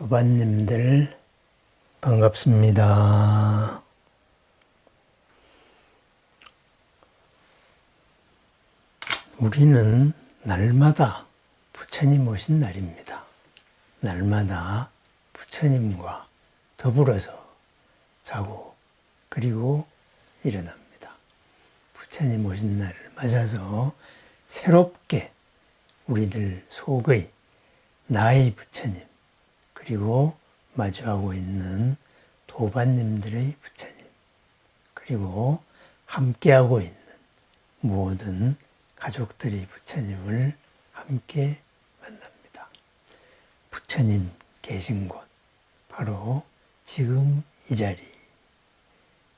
도반님들 반갑습니다. 우리는 날마다 부처님 오신 날입니다. 날마다 부처님과 더불어서 자고 그리고 일어납니다. 부처님 오신 날을 맞아서 새롭게 우리들 속의 나의 부처님 그리고 마주하고 있는 도반님들의 부처님 그리고 함께하고 있는 모든 가족들이 부처님을 함께 만납니다. 부처님 계신 곳, 바로 지금 이 자리,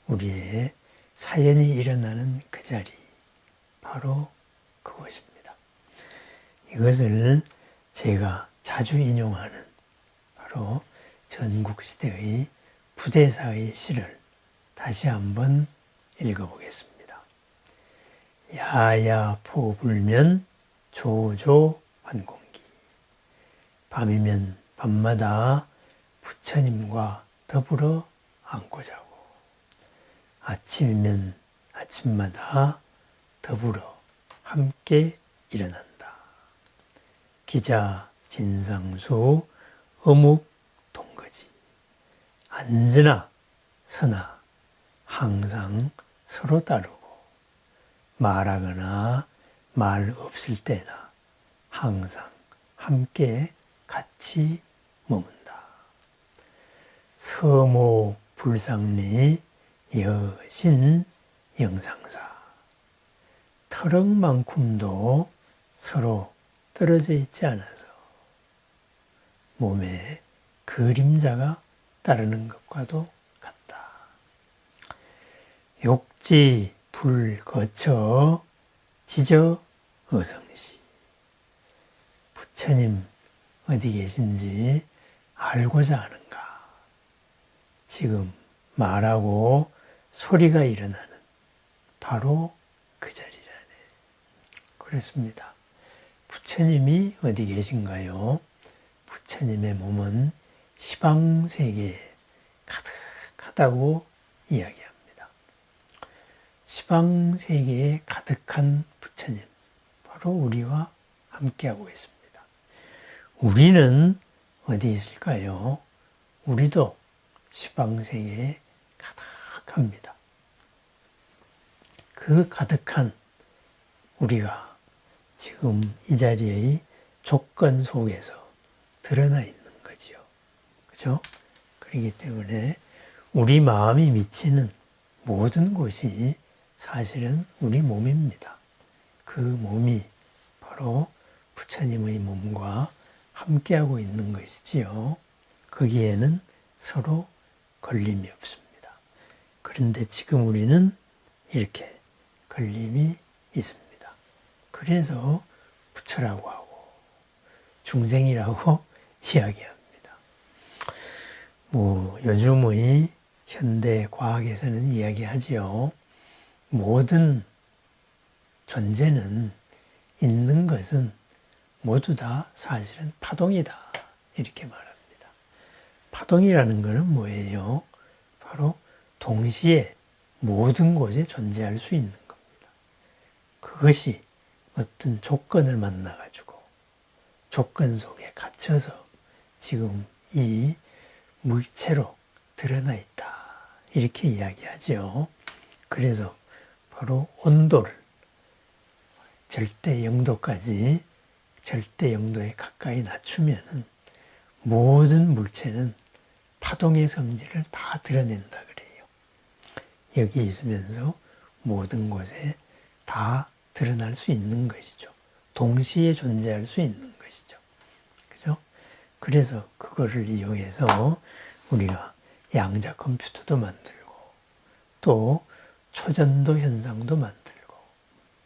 우리의 사연이 일어나는 그 자리, 바로 그곳입니다. 이것을 제가 자주 인용하는 바로 전국시대의 부대사의 시를 다시 한번 읽어보겠습니다. 야야 포 불면 조조 환공기 밤이면 밤마다 부처님과 더불어 앉고 자고 아침이면 아침마다 더불어 함께 일어난다. 기자 진상수 어묵 동거지 앉으나 서나 항상 서로 따르고 말하거나 말 없을 때나 항상 함께 같이 머문다. 서모 불상리 여신 영상사 터럭만큼도 서로 떨어져 있지 않아서 몸에 그림자가 따르는 것과도 같다. 욕지 불 거쳐 지저 어성시 부처님 어디 계신지 알고자 하는가? 지금 말하고 소리가 일어나는 바로 그 자리라네. 그렇습니다. 부처님이 어디 계신가요? 부처님의 몸은 시방 세계에 가득하다고 이야기합니다. 시방 세계에 가득한 부처님, 바로 우리와 함께하고 있습니다. 우리는 어디 있을까요? 우리도 시방 세계에 가득합니다. 그 가득한 우리가 지금 이 자리의 조건 속에서 드러나 있는 거지요. 그죠? 그렇기 때문에 우리 마음이 미치는 모든 곳이 사실은 우리 몸입니다. 그 몸이 바로 부처님의 몸과 함께하고 있는 것이지요. 거기에는 서로 걸림이 없습니다. 그런데 지금 우리는 이렇게 걸림이 있습니다. 그래서 부처라고 하고 중생이라고 이야기합니다. 뭐 요즘의 현대 과학에서는 이야기하지요. 모든 존재는 있는 것은 모두 다 사실은 파동이다. 이렇게 말합니다. 파동이라는 것은 뭐예요? 바로 동시에 모든 곳에 존재할 수 있는 겁니다. 그것이 어떤 조건을 만나가지고 조건 속에 갇혀서 지금 이 물체로 드러나 있다. 이렇게 이야기하죠. 그래서 바로 온도를 절대 영도까지 절대 영도에 가까이 낮추면은 모든 물체는 파동의 성질을 다 드러낸다 그래요. 여기 있으면서 모든 곳에 다 드러날 수 있는 것이죠. 동시에 존재할 수 있는? 그래서 그거를 이용해서 우리가 양자 컴퓨터도 만들고 또 초전도 현상도 만들고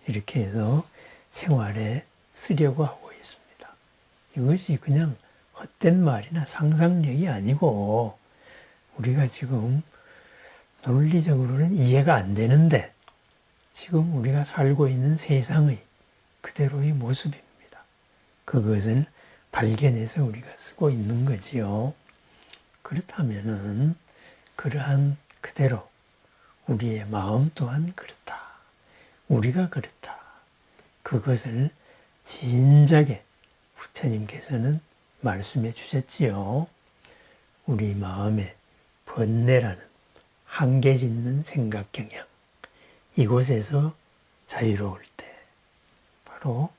이렇게 해서 생활에 쓰려고 하고 있습니다. 이것이 그냥 헛된 말이나 상상력이 아니고 우리가 지금 논리적으로는 이해가 안 되는데 지금 우리가 살고 있는 세상의 그대로의 모습입니다. 그것을 발견해서 우리가 쓰고 있는 거지요. 그렇다면은 그러한 그대로 우리의 마음 또한 그렇다. 우리가 그렇다. 그것을 진작에 부처님께서는 말씀해 주셨지요. 우리 마음에 번뇌라는 한계 짓는 생각 경향 이곳에서 자유로울 때 바로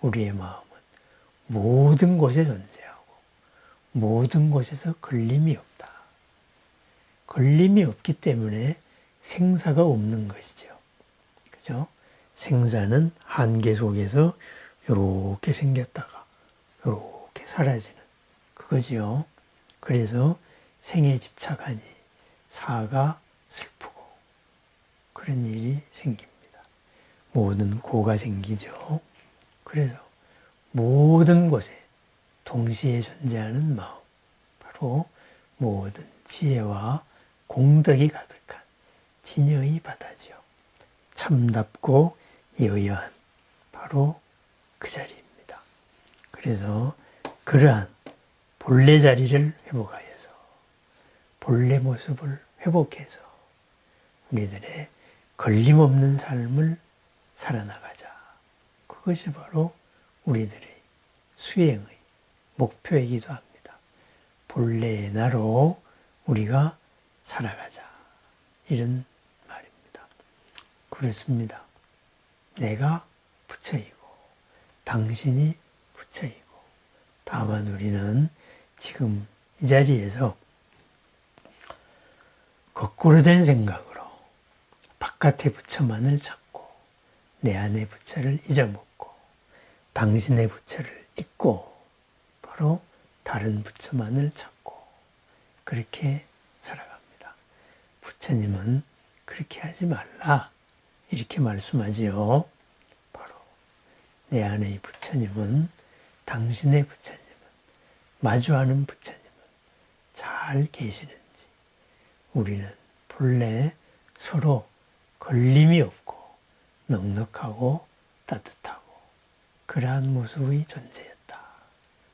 우리의 마음은 모든 곳에 존재하고 모든 곳에서 걸림이 없다. 걸림이 없기 때문에 생사가 없는 것이죠. 그죠? 생사는 한계 속에서 이렇게 생겼다가 이렇게 사라지는 그거지요. 그래서 생에 집착하니 사가 슬프고 그런 일이 생깁니다. 모든 고가 생기죠. 그래서 모든 곳에 동시에 존재하는 마음, 바로 모든 지혜와 공덕이 가득한 진여의 바다지요. 참답고 여여한 바로 그 자리입니다. 그래서 그러한 본래 자리를 회복하여서 본래 모습을 회복해서 우리들의 걸림없는 삶을 살아나가자. 그것이 바로 우리들의 수행의 목표이기도 합니다. 본래의 나로 우리가 살아가자. 이런 말입니다. 그렇습니다. 내가 부처이고, 당신이 부처이고, 다만 우리는 지금 이 자리에서 거꾸로 된 생각으로 바깥의 부처만을 찾고 내 안의 부처를 잊어먹고 당신의 부처를 잊고 바로 다른 부처만을 찾고 그렇게 살아갑니다. 부처님은 그렇게 하지 말라 이렇게 말씀하지요. 바로 내 안의 부처님은 당신의 부처님은 마주하는 부처님은 잘 계시는지 우리는 본래 서로 걸림이 없고 넉넉하고 따뜻하고 그러한 모습의 존재였다.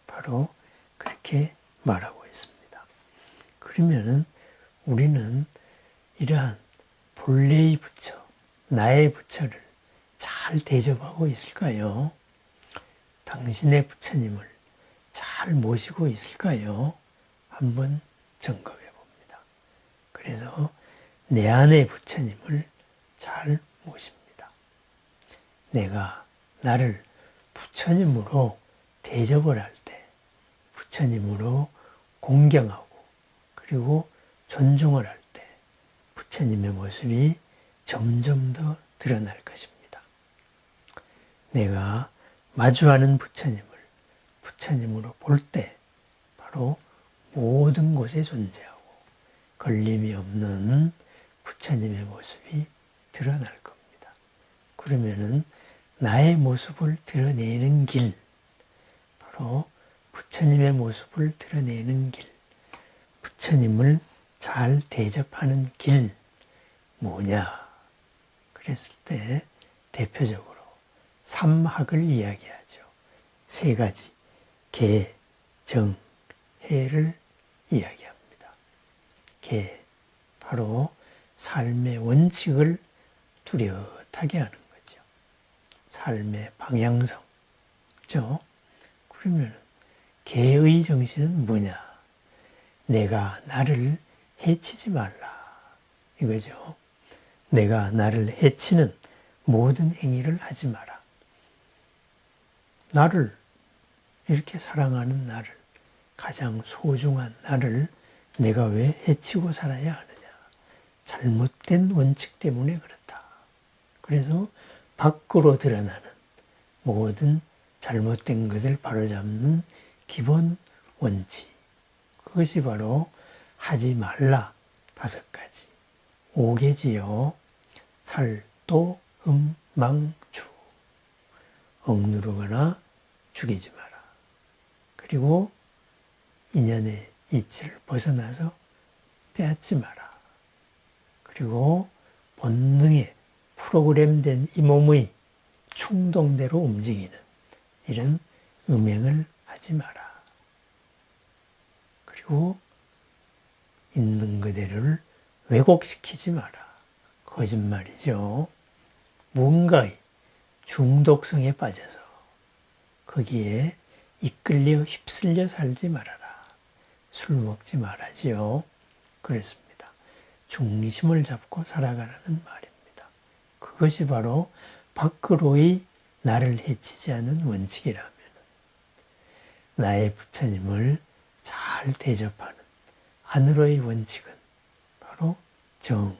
바로 그렇게 말하고 있습니다. 그러면은 우리는 이러한 본래의 부처, 나의 부처를 잘 대접하고 있을까요? 당신의 부처님을 잘 모시고 있을까요? 한번 점검해 봅니다. 그래서 내 안의 부처님을 잘 모십니다. 내가 나를 부처님으로 대접을 할 때, 부처님으로 공경하고, 그리고 존중을 할 때, 부처님의 모습이 점점 더 드러날 것입니다. 내가 마주하는 부처님을 부처님으로 볼 때, 바로 모든 곳에 존재하고, 걸림이 없는 부처님의 모습이 드러날 겁니다. 그러면은 나의 모습을 드러내는 길, 바로 부처님의 모습을 드러내는 길, 부처님을 잘 대접하는 길, 뭐냐? 그랬을 때 대표적으로 삼학을 이야기하죠. 세 가지, 개, 정, 해를 이야기합니다. 개, 바로 삶의 원칙을 뚜렷하게 하는 거죠. 삶의 방향성. 그죠? 그러면 개의 정신은 뭐냐? 내가 나를 해치지 말라. 이거죠. 내가 나를 해치는 모든 행위를 하지 마라. 나를, 이렇게 사랑하는 나를, 가장 소중한 나를 내가 왜 해치고 살아야 하느냐? 잘못된 원칙 때문에 그렇다. 그래서 밖으로 드러나는 모든 잘못된 것을 바로잡는 기본 원칙. 그것이 바로 하지 말라 다섯 가지. 오개지요. 살도, 음, 망, 주. 억누르거나 죽이지 마라. 그리고 인연의 이치를 벗어나서 빼앗지 마라. 그리고 본능에 프로그램된 이 몸의 충동대로 움직이는 이런 음행을 하지 마라. 그리고 있는 그대로를 왜곡시키지 마라. 거짓말이죠. 뭔가의 중독성에 빠져서 거기에 이끌려 휩쓸려 살지 말아라. 술 먹지 말아지요. 그랬습니다. 중심을 잡고 살아가라는 말입니다. 그것이 바로 밖으로의 나를 해치지 않는 원칙이라면 나의 부처님을 잘 대접하는 안으로의 원칙은 바로 정,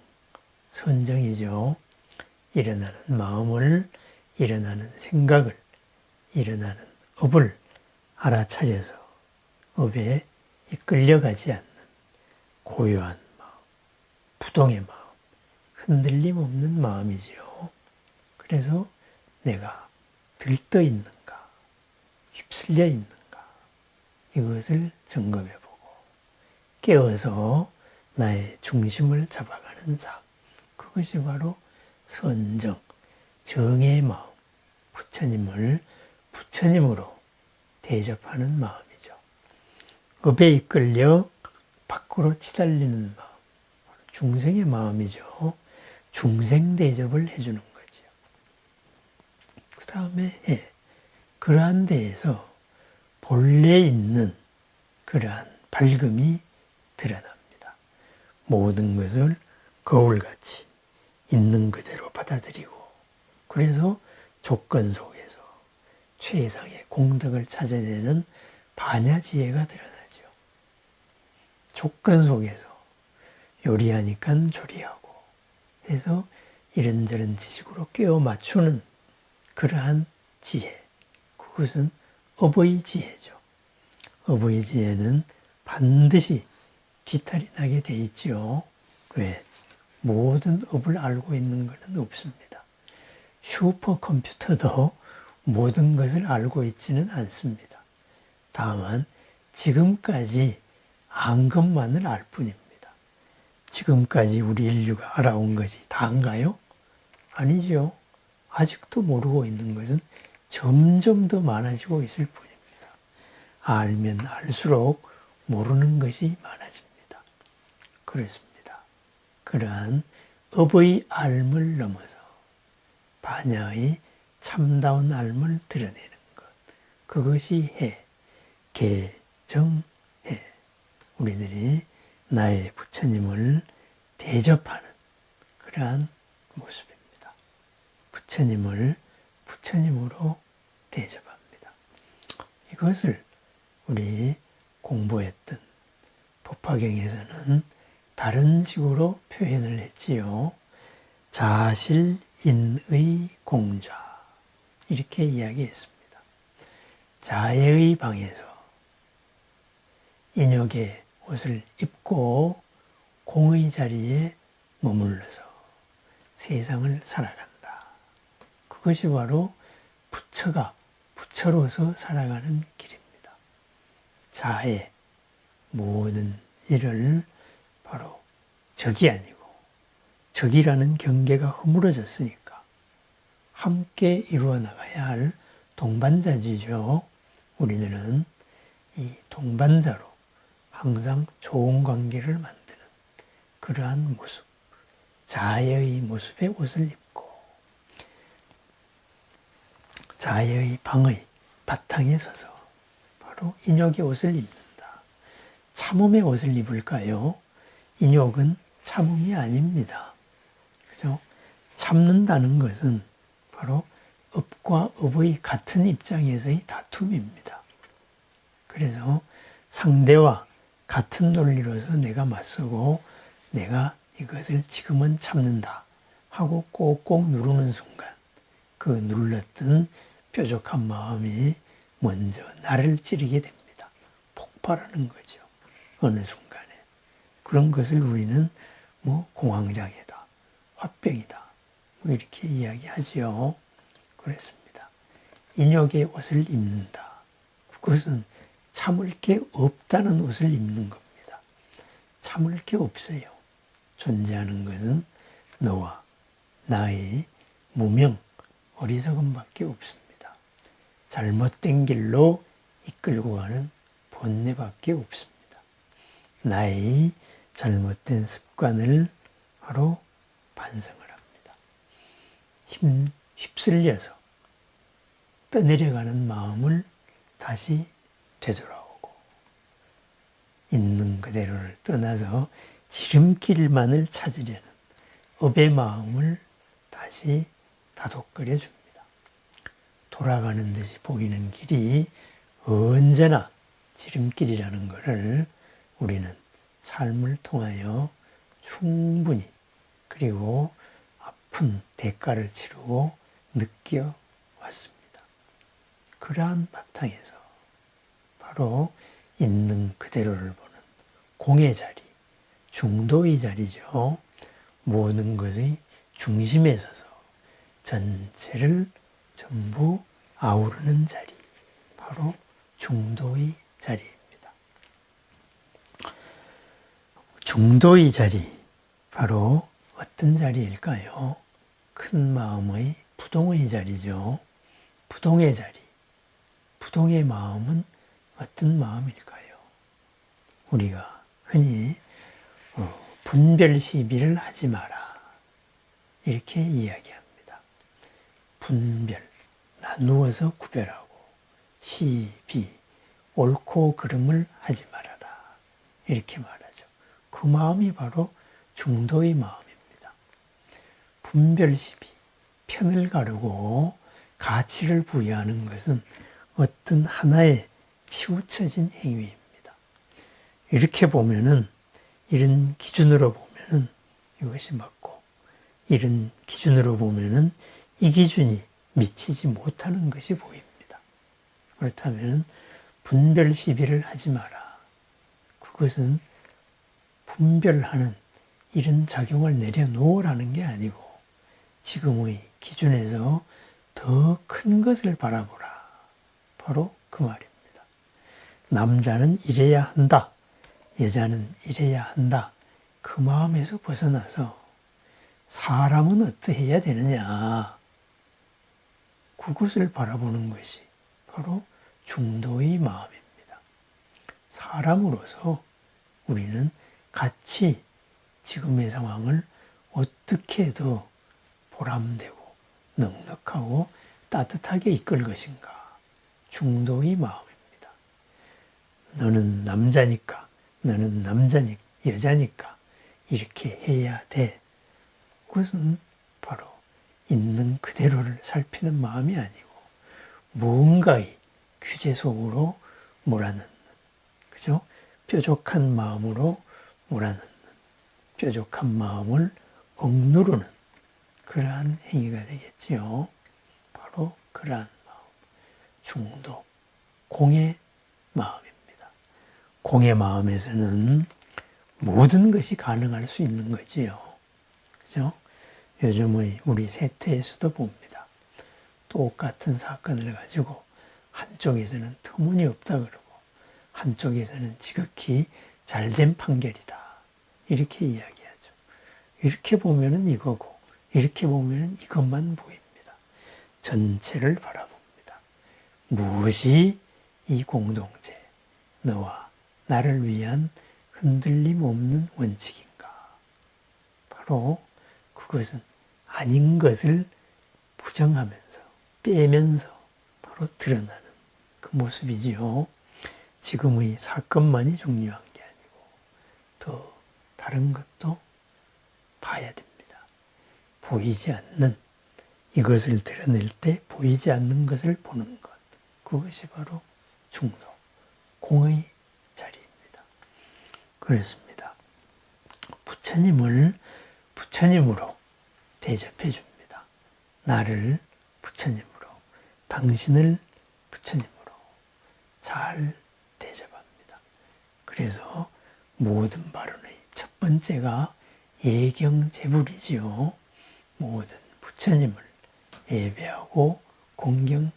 선정이죠. 일어나는 마음을, 일어나는 생각을, 일어나는 업을 알아차려서 업에 이끌려가지 않는 고요한 마음, 부동의 마음, 흔들림 없는 마음이지요. 그래서 내가 들떠 있는가, 휩쓸려 있는가, 이것을 점검해 보고 깨어서 나의 중심을 잡아가는 삶. 그것이 바로 선정, 정의 마음, 부처님을 부처님으로 대접하는 마음이죠. 업에 이끌려 밖으로 치달리는 마음, 중생의 마음이죠. 중생 대접을 해주는 다음에 해. 그러한 데에서 본래 있는 그러한 밝음이 드러납니다. 모든 것을 거울같이 있는 그대로 받아들이고 그래서 조건 속에서 최상의 공덕을 찾아내는 반야지혜가 드러나죠. 조건 속에서 요리하니까 조리하고 해서 이런저런 지식으로 깨워 맞추는 그러한 지혜. 그것은 어버이 지혜죠. 어버이 지혜는 반드시 뒤탈이 나게 돼 있죠. 왜? 모든 업을 알고 있는 것은 없습니다. 슈퍼컴퓨터도 모든 것을 알고 있지는 않습니다. 다만 지금까지 안 것만을 알 뿐입니다. 지금까지 우리 인류가 알아온 것이 다인가요? 아니죠. 아직도 모르고 있는 것은 점점 더 많아지고 있을 뿐입니다. 알면 알수록 모르는 것이 많아집니다. 그렇습니다. 그러한 업의 알을 넘어서 반야의 참다운 알을 드러내는 것. 그것이 해, 개 정 해. 우리들이 나의 부처님을 대접하는 그러한 모습입니다. 부처님을 부처님으로 대접합니다. 이것을 우리 공부했던 법화경에서는 다른 식으로 표현을 했지요. 자실인의 공좌 이렇게 이야기했습니다. 자해의 방에서 인욕의 옷을 입고 공의 자리에 머물러서 세상을 살아간다. 그것이 바로 부처가 부처로서 살아가는 길입니다. 자해, 모든 일을 바로 적이 아니고 적이라는 경계가 허물어졌으니까 함께 이루어 나가야 할 동반자지죠. 우리들은 이 동반자로 항상 좋은 관계를 만드는 그러한 모습, 자해의 모습의 옷을 입고 자의 방의 바탕에 서서 바로 인욕의 옷을 입는다. 참음의 옷을 입을까요? 인욕은 참음이 아닙니다. 그죠? 참는다는 것은 바로 업과 업의 같은 입장에서의 다툼입니다. 그래서 상대와 같은 논리로서 내가 맞서고 내가 이것을 지금은 참는다 하고 꼭꼭 누르는 순간 그 눌렀던 뾰족한 마음이 먼저 나를 찌르게 됩니다. 폭발하는 거죠. 어느 순간에. 그런 것을 우리는 뭐 공황장애다, 화병이다, 뭐 이렇게 이야기하지요. 그랬습니다. 인욕의 옷을 입는다. 그것은 참을 게 없다는 옷을 입는 겁니다. 참을 게 없어요. 존재하는 것은 너와 나의 무명, 어리석음밖에 없습니다. 잘못된 길로 이끌고 가는 본뇌밖에 없습니다. 나의 잘못된 습관을 바로 반성을 합니다. 힘, 휩쓸려서 떠내려가는 마음을 다시 되돌아오고 있는 그대로를 떠나서 지름길만을 찾으려는 업의 마음을 다시 다독거려 줍니다. 돌아가는 듯이 보이는 길이 언제나 지름길이라는 것을 우리는 삶을 통하여 충분히 그리고 아픈 대가를 치르고 느껴왔습니다. 그러한 바탕에서 바로 있는 그대로를 보는 공의 자리, 중도의 자리죠. 모든 것의 중심에 서서 전체를 전부 아우르는 자리, 바로 중도의 자리입니다. 중도의 자리, 바로 어떤 자리일까요? 큰 마음의 부동의 자리죠. 부동의 자리. 부동의 마음은 어떤 마음일까요? 우리가 흔히 어, 분별 시비를 하지 마라. 이렇게 이야기합니다. 분별, 나 누어서 구별하고, 시비, 옳고 그름을 하지 말아라. 이렇게 말하죠. 그 마음이 바로 중도의 마음입니다. 분별 시비, 편을 가르고 가치를 부여하는 것은 어떤 하나의 치우쳐진 행위입니다. 이렇게 보면은 이런 기준으로 보면은 이것이 맞고 이런 기준으로 보면은 이 기준이 미치지 못하는 것이 보입니다. 그렇다면 분별 시비를 하지 마라. 그것은 분별하는 이런 작용을 내려놓으라는 게 아니고 지금의 기준에서 더 큰 것을 바라보라. 바로 그 말입니다. 남자는 이래야 한다. 여자는 이래야 한다. 그 마음에서 벗어나서 사람은 어떠해야 되느냐. 그것을 바라보는 것이 바로 중도의 마음입니다. 사람으로서 우리는 같이 지금의 상황을 어떻게 더 보람되고 넉넉하고 따뜻하게 이끌 것인가. 중도의 마음입니다. 너는 남자니까, 너는 남자니 여자니까 이렇게 해야 돼. 그것은 있는 그대로를 살피는 마음이 아니고 무언가의 규제 속으로 몰아넣는, 그죠? 뾰족한 마음으로 몰아넣는, 뾰족한 마음을 억누르는 그러한 행위가 되겠지요. 바로 그러한 마음, 중도, 공의 마음입니다. 공의 마음에서는 모든 것이 가능할 수 있는 거지요. 그죠? 요즘의 우리 세태에서도 봅니다. 똑같은 사건을 가지고 한쪽에서는 터무니없다 그러고 한쪽에서는 지극히 잘된 판결이다. 이렇게 이야기하죠. 이렇게 보면은 이거고 이렇게 보면은 이것만 보입니다. 전체를 바라봅니다. 무엇이 이 공동체, 너와 나를 위한 흔들림 없는 원칙인가? 바로 그것은 아닌 것을 부정하면서 빼면서 바로 드러나는 그 모습이지요. 지금의 사건만이 중요한 게 아니고 더 다른 것도 봐야 됩니다. 보이지 않는 이것을 드러낼 때 보이지 않는 것을 보는 것. 그것이 바로 중도, 공의 그랬습니다. 부처님을 부처님으로 대접해 줍니다. 나를 부처님으로, 당신을 부처님으로 잘 대접합니다. 그래서 모든 발언의 첫 번째가 예경제불이지요. 모든 부처님을 예배하고 공경함입니다.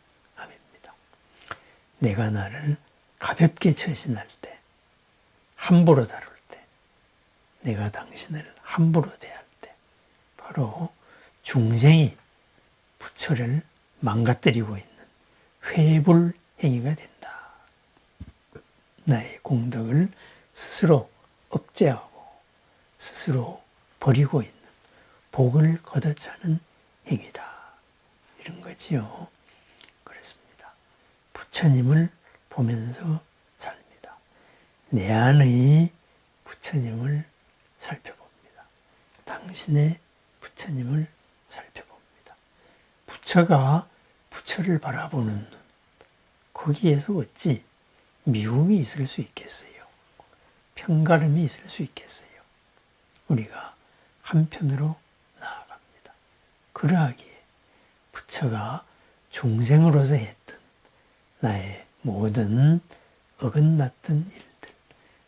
내가 나를 가볍게 처신할 때 함부로 다룰 때, 내가 당신을 함부로 대할 때, 바로 중생이 부처를 망가뜨리고 있는 회불 행위가 된다. 나의 공덕을 스스로 억제하고 스스로 버리고 있는 복을 걷어차는 행위다. 이런 거지요. 그렇습니다. 부처님을 보면서 삽니다. 내 안의 부처님을 살펴봅니다. 당신의 부처님을 살펴봅니다. 부처가 부처를 바라보는 눈, 거기에서 어찌 미움이 있을 수 있겠어요? 편가름이 있을 수 있겠어요? 우리가 한편으로 나아갑니다. 그러하기에 부처가 중생으로서 했던 나의 모든 어긋났던 일들,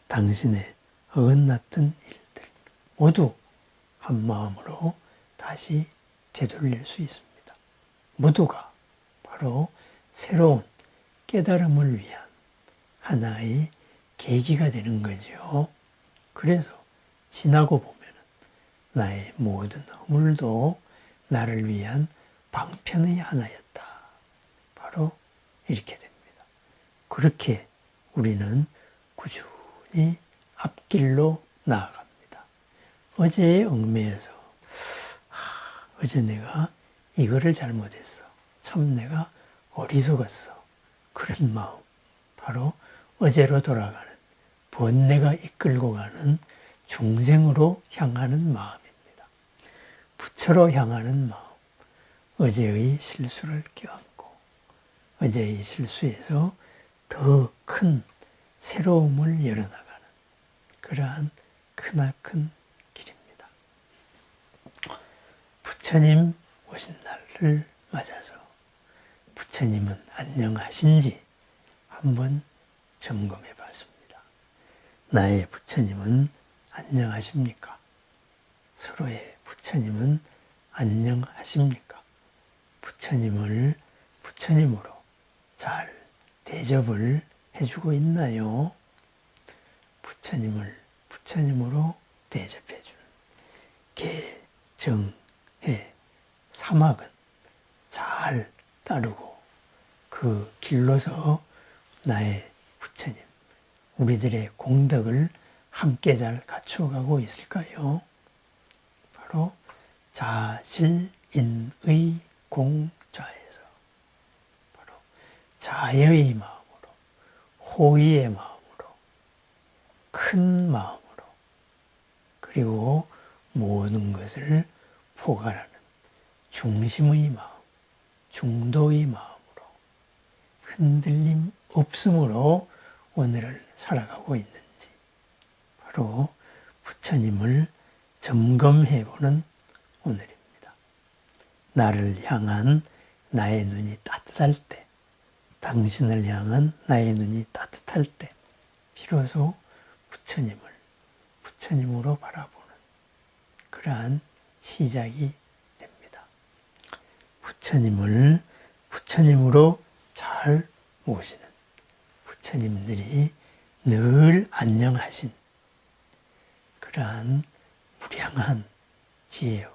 당신의 어긋났던 일들 모두 한 마음으로 다시 되돌릴 수 있습니다. 모두가 바로 새로운 깨달음을 위한 하나의 계기가 되는 거죠. 그래서 지나고 보면 나의 모든 허물도 나를 위한 방편의 하나였다. 바로 이렇게 됩니다. 그렇게 우리는 꾸준히 앞길로 나아갑니다. 어제의 얽매에서 아, 어제 내가 이거를 잘못했어. 참 내가 어리석었어. 그런 마음. 바로 어제로 돌아가는 번뇌가 이끌고 가는 중생으로 향하는 마음입니다. 부처로 향하는 마음. 어제의 실수를 껴안고 어제의 실수에서 더 큰 새로움을 열어나가는 그러한 크나큰 길입니다. 부처님 오신 날을 맞아서 부처님은 안녕하신지 한번 점검해 봤습니다. 나의 부처님은 안녕하십니까? 서로의 부처님은 안녕하십니까? 부처님을 부처님으로 잘 대접을 해주고 있나요? 부처님을 부처님으로 대접해주는 개, 정, 해, 사막은 잘 따르고 그 길로서 나의 부처님, 우리들의 공덕을 함께 잘 갖추어가고 있을까요? 바로 자실인의 공좌에서 바로 자여의 마음으로 호의의 마음으로 큰 마음으로 그리고 모든 것을 포괄하는 중심의 마음, 중도의 마음으로 흔들림 없음으로 오늘을 살아가고 있는지 바로 부처님을 점검해 보는 오늘입니다. 나를 향한 나의 눈이 따뜻할 때, 당신을 향한 나의 눈이 따뜻할 때, 비로소 부처님을 부처님으로 바라보는 그러한 시작이 됩니다. 부처님을 부처님으로 잘 모시는 부처님들이 늘 안녕하신 그러한 무량한 지혜와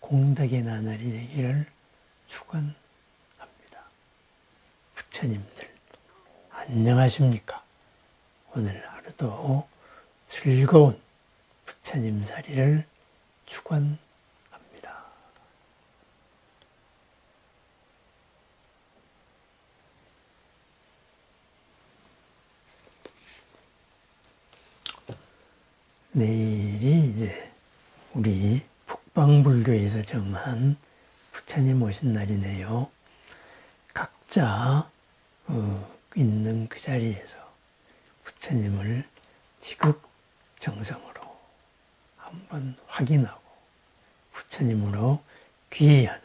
공덕의 나날이 되기를 축원합니다. 부처님들 안녕하십니까? 오늘 하루도 즐거운 부처님 사리를 축원합니다. 내일이 이제 우리 북방불교에서 정한 부처님 오신 날이네요. 각자 어, 있는 그 자리에서 부처님을 지극정성으로 한번 확인하고 부처님으로 귀의하는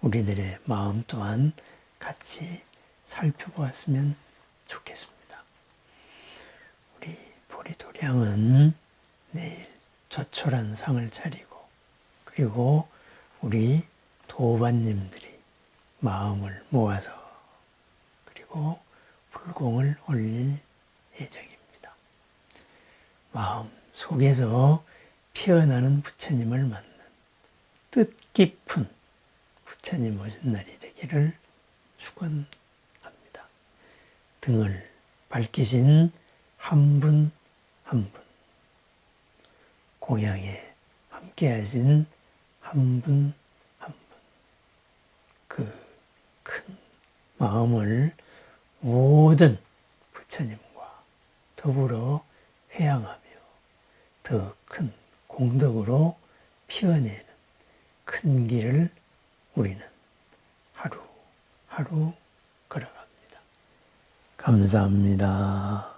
우리들의 마음 또한 같이 살펴보았으면 좋겠습니다. 우리 보리도량은 내일 조촐한 상을 차리고 그리고 우리 도반님들이 마음을 모아서 그리고 불공을 올릴 예정입니다. 마음 속에서 피어나는 부처님을 맞는 뜻깊은 부처님 오신 날이 되기를 축원합니다. 등을 밝히신 한 분 한 분, 공양에 함께 하신 한 분 한 분 그 큰 마음을 모든 부처님과 더불어 회양하며 더큰 공덕으로 피어내는 큰 길을 우리는 하루 하루 걸어갑니다. 감사합니다.